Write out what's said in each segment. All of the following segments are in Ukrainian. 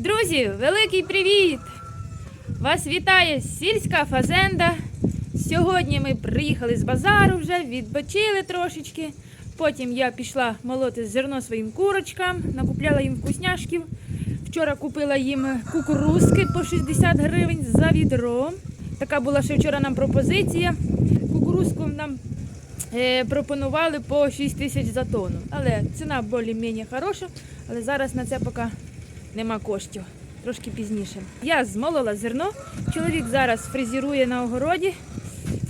Друзі, великий привіт! Вас вітає сільська фазенда. Сьогодні ми приїхали з базару вже, відпочили трошечки. Потім я пішла молоти зерно своїм курочкам, накупляла їм вкусняшків. Вчора купила їм кукурузки по 60 гривень за відро. Така була ще вчора нам пропозиція. Кукурузку нам е, пропонували по 6 тисяч за тонну. Але ціна більш-менш хороша, але зараз на це поки нема коштів. Трошки пізніше. Я змолола зерно. Чоловік зараз фрезерує на огороді,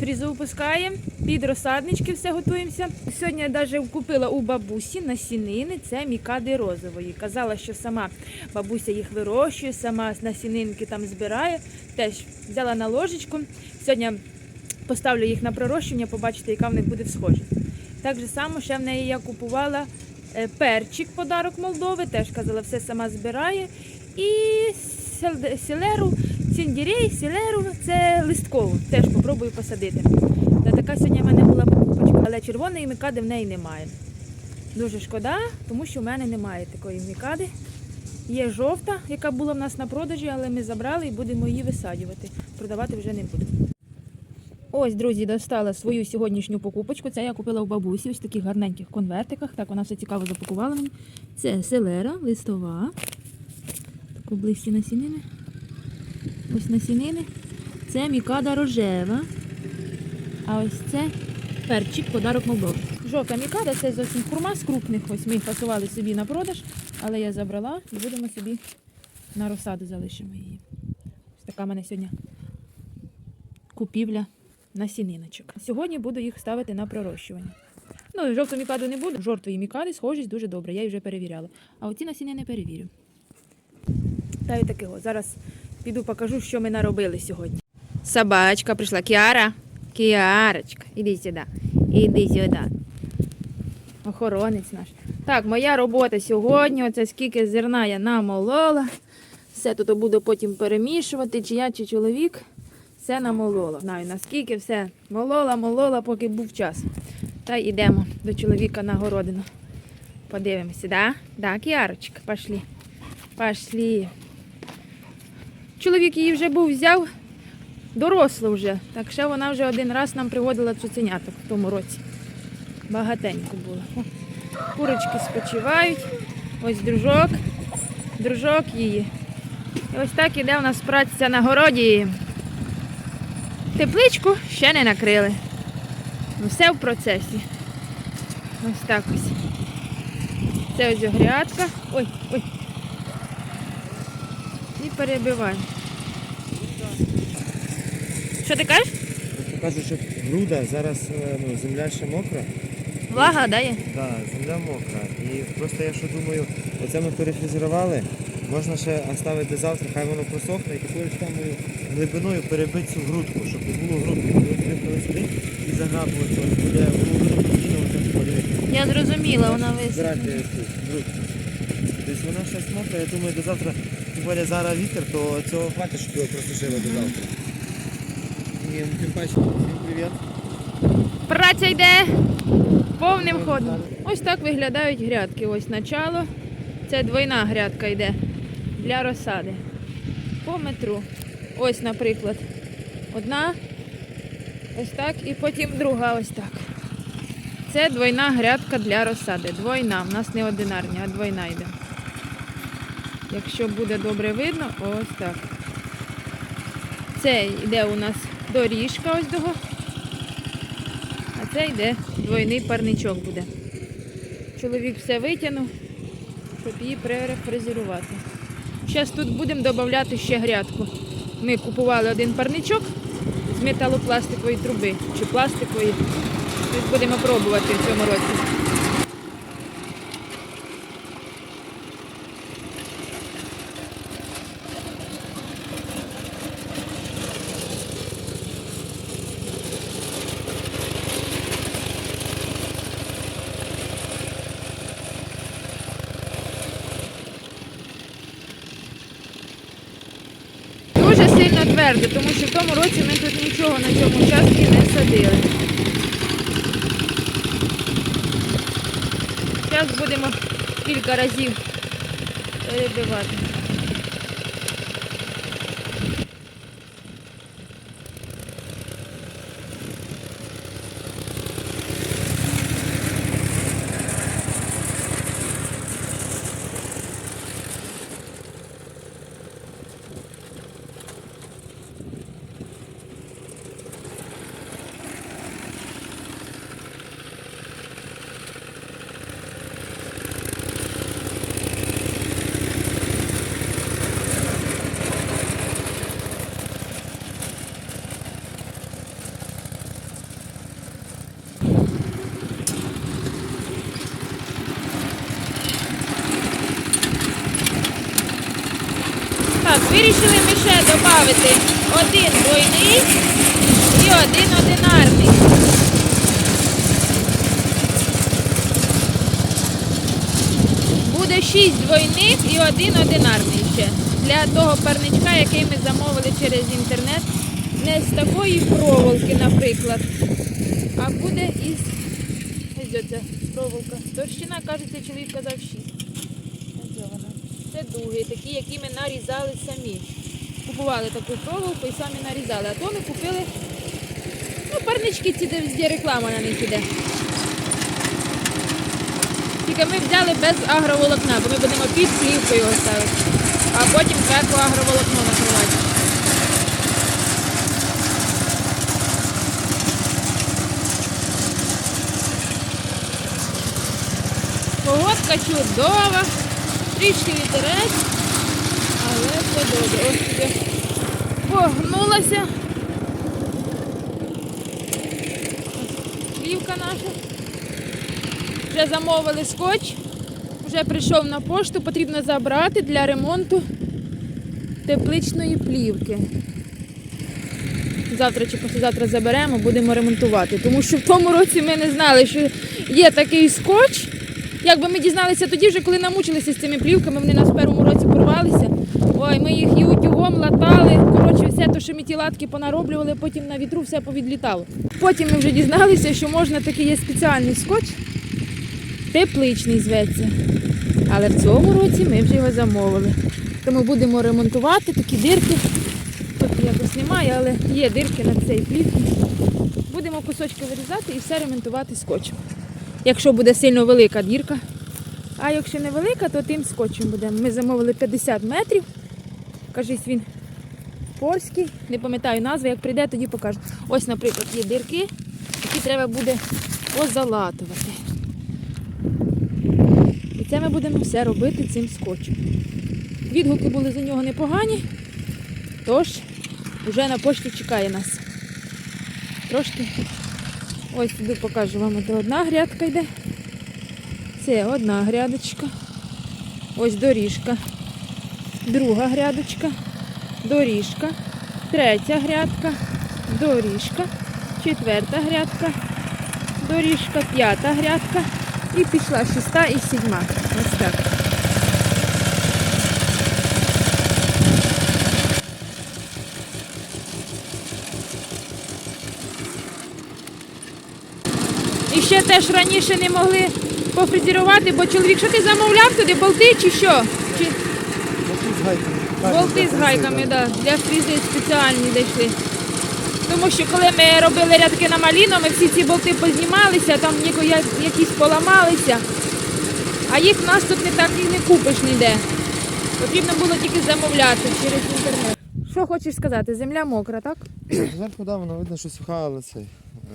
фрізу випускає, під розсаднички все готуємося. Сьогодні я навіть купила у бабусі насінини, це мікади розової. Казала, що сама бабуся їх вирощує, сама насінинки там збирає. Теж взяла на ложечку. Сьогодні поставлю їх на пророщення, побачите, яка в них буде всхожість. Так же само ще в неї я купувала перчик, подарок Молдови, теж казала, все сама збирає. І сел- селеру, сіндірей, селеру це листкову. Теж попробую посадити. Та така сьогодні в мене була покупочка, але червоної мікади в неї немає. Дуже шкода, тому що в мене немає такої мікади. Є жовта, яка була в нас на продажі, але ми забрали і будемо її висаджувати. Продавати вже не будемо. Ось, друзі, достала свою сьогоднішню покупочку. Це я купила у бабусі ось в таких гарненьких конвертиках. Так, вона все цікаво запакувала мені. Це селера листова. Таку ближче насінини. Ось насінини. Це мікада рожева. А ось це перчик, подарок Молдови. Жовта мікада це зовсім хурма з крупних. Ось ми фасували собі на продаж, але я забрала і будемо собі на розсаду залишимо її. Ось така в мене сьогодні купівля насіниночок. Сьогодні буду їх ставити на пророщування. Ну, жовту мікаду не буду. Жовтої мікади схожість дуже добре, я її вже перевіряла. А оці насіни не перевірю. Та й таке. о. Зараз піду покажу, що ми наробили сьогодні. Собачка прийшла. Кіара. Кіарочка. Іди сюди. Іди сюди. Охоронець наш. Так, моя робота сьогодні. Оце скільки зерна я намолола. Все тут буду потім перемішувати, чи я, чи чоловік. Все намолола. Знаю, наскільки все молола, молола, поки був час. Та йдемо до чоловіка на городину. Подивимося, да? Да, Кіарочка, пошли. Пошли. Чоловік її вже був взяв, доросла вже. Так ще вона вже один раз нам приводила цуценяток в тому році. Багатенько було. О, курочки спочивають. Ось дружок. Дружок її. І ось так іде у нас праця на городі. Тепличку ще не накрили. Ну, Все в процесі. Ось так ось. Це ось грядка. Ой, ой. І перебиваємо. Що ти кажеш? Кажуть, що груда, зараз е, ну, земля ще мокра. Влага, да, є? Так, земля мокра. І просто я що думаю, оце ми перефрезерували, можна ще оставити завтра, хай воно просохне і такою ж самою глибиною перебити цю грудку, щоб не було грудки. Коли приїхали сюди і заграбувати, буде воно постійно подивитися. Я зрозуміла, вона висить. Тобто вона ще мокра, я думаю, до завтра, тим більше зараз вітер, то цього хватить, щоб його просушило до завтра. І ну, тим паче, всім привіт. Праця йде повним ходом. Ось так виглядають грядки. Ось начало. Це двойна грядка йде для розсади. По метру. Ось, наприклад, одна, ось так, і потім друга ось так. Це двойна грядка для розсади. Двойна. У нас не одинарня, а двойна йде. Якщо буде добре видно, ось так. Це йде у нас доріжка ось того. А це йде двойний парничок буде. Чоловік все витягнув, щоб її перефрезерувати. Зараз тут будемо додати ще грядку. Ми купували один парничок з металопластикової труби чи пластикової. Будемо пробувати в цьому році. Дуже сильно твердо, тому що в тому році ми тут нічого на цьому участку не садили. Зараз будемо кілька разів перебивати. Так, вирішили ми додати один двойний і один одинарний. Буде шість двойних і один одинарний ще. Для того парничка, який ми замовили через інтернет. Не з такої проволоки, наприклад, а буде із. Ось оця проволока. Товщина, кажеться, чоловік казав 6. Це дуги, такі, які ми нарізали самі. Купували таку проволоку і самі нарізали. А то ми купили ну, парнички ці, де реклама на них іде. Тільки ми взяли без агроволокна, бо ми будемо під плівкою його ставити, а потім зверху агроволокно накривати. Погодка чудова, трішки вітерець, але все добре. Ось таке погнулася. Плівка наша. Вже замовили скотч, вже прийшов на пошту, потрібно забрати для ремонту тепличної плівки. Завтра чи післязавтра заберемо, будемо ремонтувати. Тому що в тому році ми не знали, що є такий скотч. Якби ми дізналися тоді, вже коли намучилися з цими плівками, вони нас в першому році порвалися. Ой, ми їх і утюгом латали. Коротше, все те, що ми ті латки понароблювали, потім на вітру все повідлітало. Потім ми вже дізналися, що можна такий є спеціальний скотч, тепличний зветься. Але в цьому році ми вже його замовили. Тому будемо ремонтувати такі дирки. Тут якось немає, але є дирки на цій плівці. Будемо кусочки вирізати і все ремонтувати скотчем. Якщо буде сильно велика дірка. А якщо не велика, то тим скотчем будемо. Ми замовили 50 метрів. Кажись, він польський. Не пам'ятаю назви, як прийде, тоді покажу. Ось, наприклад, є дірки, які треба буде позалатувати. І це ми будемо все робити цим скотчем. Відгуки були за нього непогані, тож вже на пошті чекає нас. Трошки. Ось туди покажу вам, де одна грядка йде. Це одна грядочка. Ось доріжка. Друга грядочка. Доріжка. Третя грядка. Доріжка. Четверта грядка. Доріжка, п'ята грядка. І пішла шіста і сідьма. Ось так. І ще теж раніше не могли пофрезерувати, бо чоловік, що ти замовляв туди, болти чи що? Чи Болти з гайками. болти з гайками, да, для фрізи спеціальні дійшли. Тому що коли ми робили рядки на маліно, ми всі ці болти познімалися, там якісь поламалися. А їх в нас тут не так і не купиш ніде. Потрібно було тільки замовляти через інтернет. Що хочеш сказати? Земля мокра, так? Зверху, да, воно видно, що суха, але цей.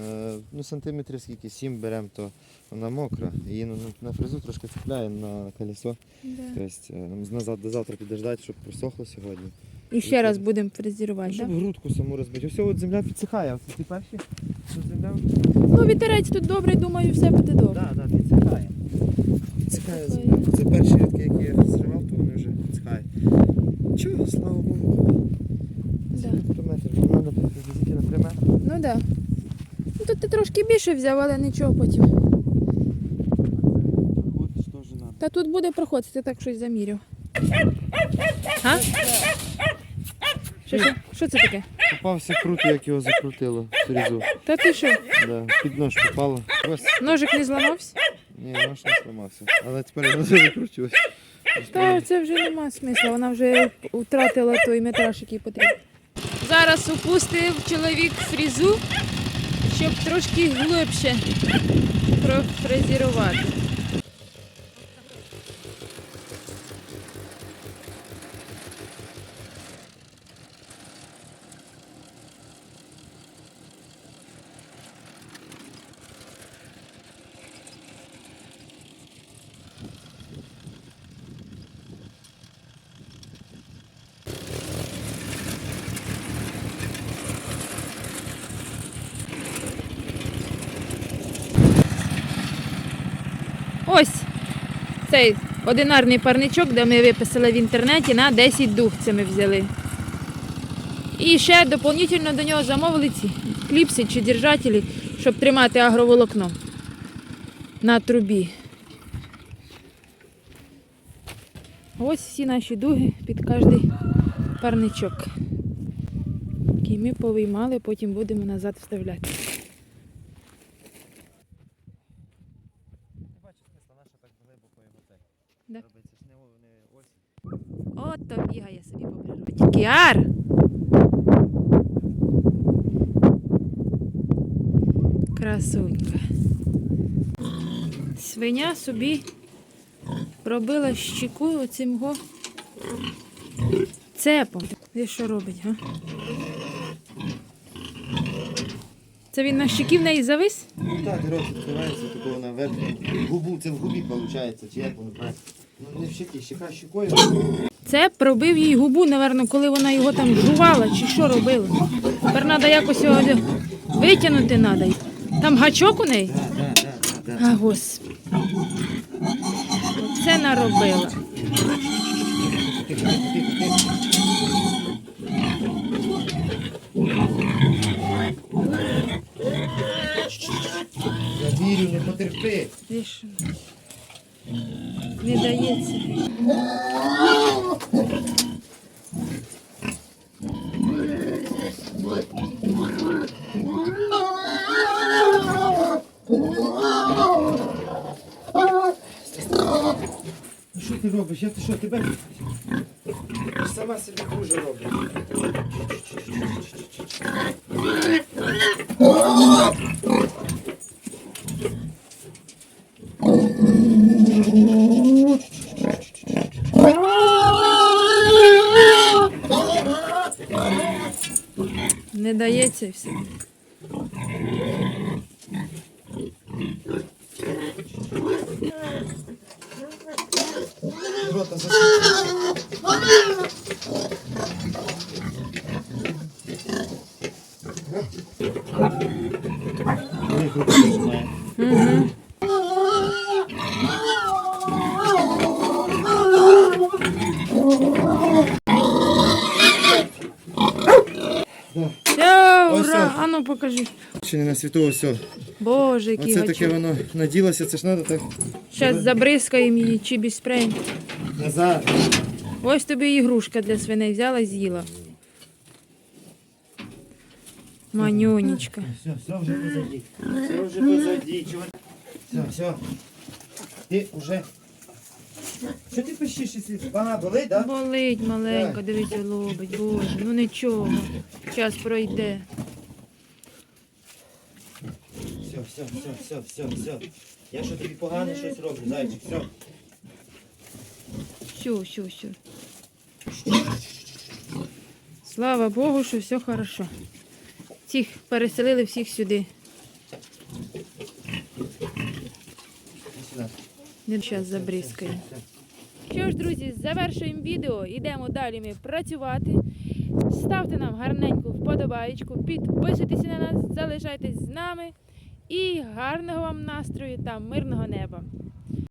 Е, ну, сантиметрів скільки, 7 беремо, то вона мокра. Її на, на фрезу трошки цепляє на колесо. Тобто е, назад до завтра підождати, щоб просохло сьогодні. І ще раз будемо фрезерувати, так? Щоб грудку саму розбити. Все, от земля підсихає. Оце ті перші. Земля. Ну, вітерець тут добрий, думаю, все буде добре. Так, так, підсихає. Підсихає земля. Це перші рядки, які я зривав, то вони вже підсихають. Чого, слава Богу. Да. Метр. Вона на фізики на 3 метри. Ну так. Да. Ну, тут ти трошки більше взяв, але нічого потім. Та тут буде проходити, ти так щось заміряв. А? Що, що? що це таке? Попався крут, як його закрутило в фрезу. Та ти що? Да, під нож попало. Ось. Ножик не зламався? Ні, нож не зламався. Але тепер я вже викручуюсь. Та це вже нема смисла, вона вже втратила той метраж, який потрібен. Зараз опустив чоловік фрізу, щоб трошки глибше профрезерувати. Ось цей одинарний парничок, де ми виписали в інтернеті на 10 дух. Це ми взяли. І ще доповнительно до нього замовили ці кліпси чи держателі, щоб тримати агроволокно на трубі. Ось всі наші дуги під кожний парничок. Які ми повиймали, потім будемо назад вставляти. Бачиш, смисла наша так глибоко його це Да. робиться. Ж не, о- не осінь. От то бігає собі по природі. Кіар! Красунька. Свиня собі пробила щеку оцим го цепом. Де що робить, га? Це він на щекі в неї завис? Ну так, рот відкривається, такого на верхню губу, це в губі виходить, чи як воно правильно. Ну не в щеки, щека щекою. Це пробив їй губу, напевно, коли вона його там жувала чи що робила. Тепер треба якось його витягнути треба. Там гачок у неї? А господи. Оце наробила. Я вірю, не потерпи. Не дається. Ну що ти робиш? Я ти що, тебе? Сама собі хуже робиш. І все. Рота засипай. Ой, руку зажимає. Угу. Все, Ось ура! так. А ну покажи. Ще не на світу, все. Боже, який Оце таке гачок. воно наділося, це ж треба так Зараз забризкаємо її чи спреєм. назад. Ось тобі ігрушка для свиней взяла з'їла. Манюнечка. Все, все вже позаді. Все вже позаді. Чого? Все, все. Ти вже. Що ти пишеш, якщо спина болить, так? Да? Болить маленько, дивіться, лобить, боже, ну нічого. Час пройде. Все, все, все, все, все, все. Я що тобі погано щось роблю, зайчик, все. Все, все, все. Слава Богу, що все хорошо. Цих переселили всіх сюди. Не зараз забризкаємо. Що ж, друзі, завершуємо відео. Йдемо далі ми працювати. Ставте нам гарненьку вподобаєчку, підписуйтесь на нас, залишайтесь з нами. І гарного вам настрою та мирного неба.